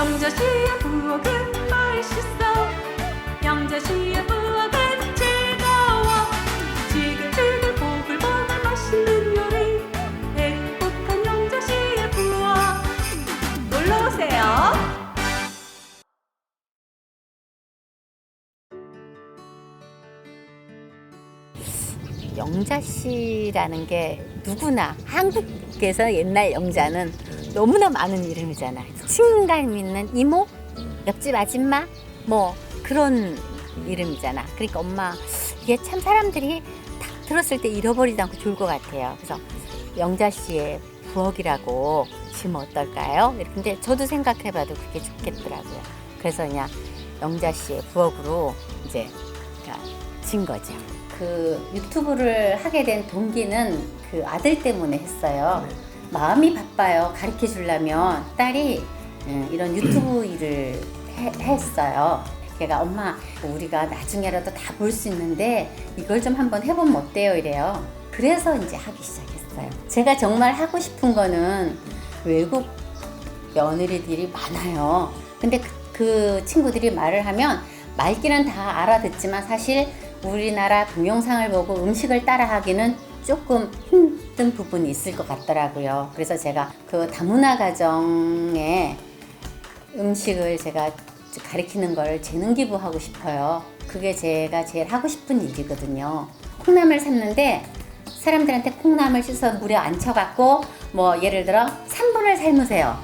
영자씨의 부엌은 맛있어. 영자씨의 부엌은 즐거워. 지글지글 보글보글 맛있는 요리. 행복한 영자씨의 부엌. 놀러오세요. 영자 씨라는 게 누구나 한국에서 옛날 영자는 너무나 많은 이름이잖아. 친감 있는 이모, 옆집 아줌마, 뭐 그런 이름이잖아. 그러니까 엄마 이게 참 사람들이 딱 들었을 때 잃어버리지 않고 좋을 것 같아요. 그래서 영자 씨의 부엌이라고 지면 어떨까요? 근데 저도 생각해봐도 그게 좋겠더라고요. 그래서 그냥 영자 씨의 부엌으로 이제 그러니까 진 거죠. 그 유튜브를 하게 된 동기는 그 아들 때문에 했어요. 마음이 바빠요. 가르쳐 주려면 딸이 음, 이런 유튜브 일을 해- 했어요. 걔가 엄마 우리가 나중에라도 다 볼 수 있는데 이걸 좀 한번 해보면 어때요? 이래요. 그래서 이제 하기 시작했어요. 제가 정말 하고 싶은 거는 외국 며느리들이 많아요. 근데 그, 그 친구들이 말을 하면 말귀는 다 알아듣지만 사실 우리나라 동영상을 보고 음식을 따라하기는 조금 힘든 부분이 있을 것 같더라고요. 그래서 제가 그 다문화 가정에 음식을 제가 가리키는 걸 재능 기부하고 싶어요. 그게 제가 제일 하고 싶은 일이거든요. 콩나물 샀는데 사람들한테 콩나물 씻어 물에 앉혀갖고 뭐 예를 들어 3분을 삶으세요.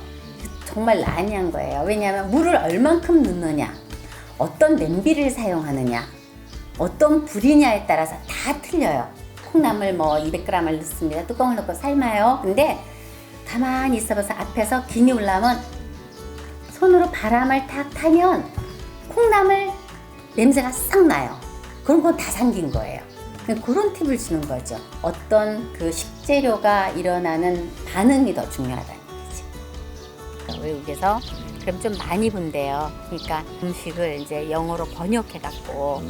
정말 난이한 거예요. 왜냐하면 물을 얼만큼 넣느냐, 어떤 냄비를 사용하느냐, 어떤 불이냐에 따라서 다 틀려요. 콩나물 뭐 200g을 넣습니다. 뚜껑을 넣고 삶아요. 근데 가만히 있어봐서 앞에서 김이 올라오면 손으로 바람을 탁 타면 콩나물 냄새가 싹 나요. 그런 건다 잠긴 거예요. 그런 팁을 주는 거죠. 어떤 그 식재료가 일어나는 반응이 더 중요하다는. 그러니까 외국에서 그럼 좀 많이 본대요. 그러니까 음식을 이제 영어로 번역해갖고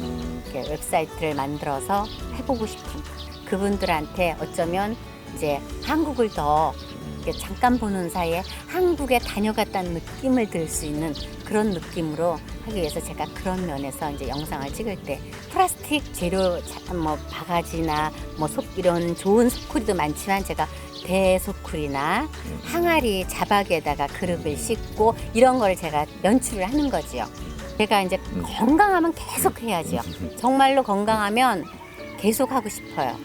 이렇게 웹사이트를 만들어서 해보고 싶은 그분들한테 어쩌면 이제 한국을 더 잠깐 보는 사이에 한국에 다녀갔다는 느낌을 들 수 있는 그런 느낌으로 하기 위해서 제가 그런 면에서 이제 영상을 찍을 때 플라스틱 재료 자- 뭐 바가지나 뭐속 이런 좋은 소쿠리도 많지만 제가 대소쿠리나 항아리 자박에다가 그릇을 씻고 이런 걸 제가 연출을 하는 거지요. 제가 이제 건강하면 계속 해야죠. 정말로 건강하면 계속 하고 싶어요.